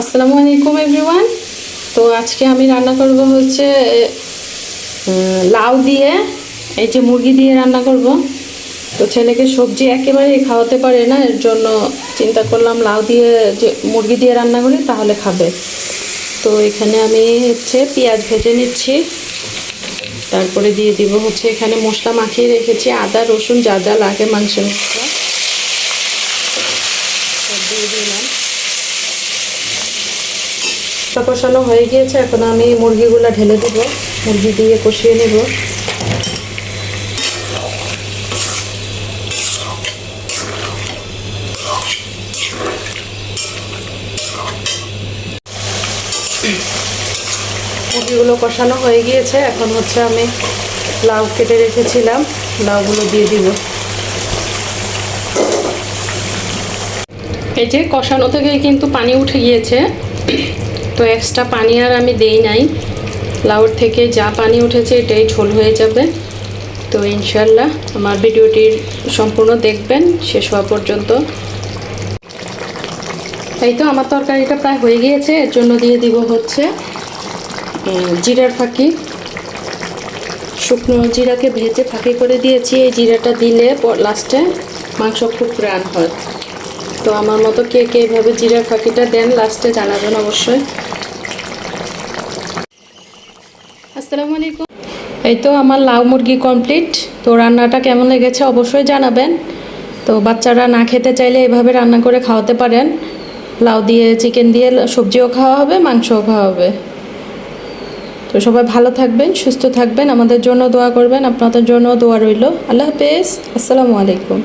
আসসালামু আলাইকুম এভরিওয়ান তো আজকে আমি রান্না করব হচ্ছে লাউ দিয়ে, এই যে মুরগি দিয়ে রান্না করব। তো ছেলেকে সবজি একেবারেই খাওয়াতে পারে না, এর জন্য চিন্তা করলাম লাউ দিয়ে যে মুরগি দিয়ে রান্না করি, তাহলে খাবে। তো এখানে আমি হচ্ছে পেঁয়াজ ভেজে নিচ্ছি। তারপরে দিয়ে দিব হচ্ছে এখানে মশলা মাখিয়ে রেখেছি, আদা, রসুন, যা যা লাগে মাংসের মশলা দিয়ে দিলাম। মশলা কষানো হয়ে গিয়েছে, এখন আমি মুরগিগুলো ঢেলে দেব, মুরগি দিয়ে কষিয়ে নেব। মুরগিগুলো কষানো হয়ে গিয়েছে, এখন হচ্ছে আমি লাউ কেটে রেখেছিলাম, লাউগুলো দিয়ে দিব। এই যে কষানো থেকে কিন্তু পানি উঠে গিয়েছে। তো এক্সট্রা পানি আর আমি দেই নাই। লাউর থেকে যা পানি উঠেছে এটাই ঝোল হয়ে যাবে। তো ইনশাল্লাহ আমার ভিডিওটির সম্পূর্ণ দেখবেন, শেষ হওয়া পর্যন্ত। এই তো আমার তরকারিটা প্রায় হয়ে গিয়েছে, এর জন্য দিয়ে দিব হচ্ছে জিরার ফাঁকি। শুকনো জিরাকে ভেজে ফাঁকি করে দিয়েছি, এই জিরাটা দিলে লাস্টে মাংস খুব রান হয়। তো আমার মতো কে কে এভাবে জিরার ফাঁকিটা দেন লাস্টে জানাবেন অবশ্যই। আসসালামু আলাইকুম। এই তো আমার লাউ মুরগি কমপ্লিট তো রান্নাটা কেমন লেগেছে অবশ্যই জানাবেন। তো বাচ্চারা না খেতে চাইলে এভাবে রান্না করে খাওয়াতে পারেন। লাউ দিয়ে চিকেন দিয়ে সবজিও খাওয়া হবে, মাংসও খাওয়া হবে। তো সবাই ভালো থাকবেন, সুস্থ থাকবেন। আমাদের জন্য দোয়া করবেন। আপনাদের জন্য দোয়া রইল। আল্লাহ হাফেজ। আসসালামু আলাইকুম।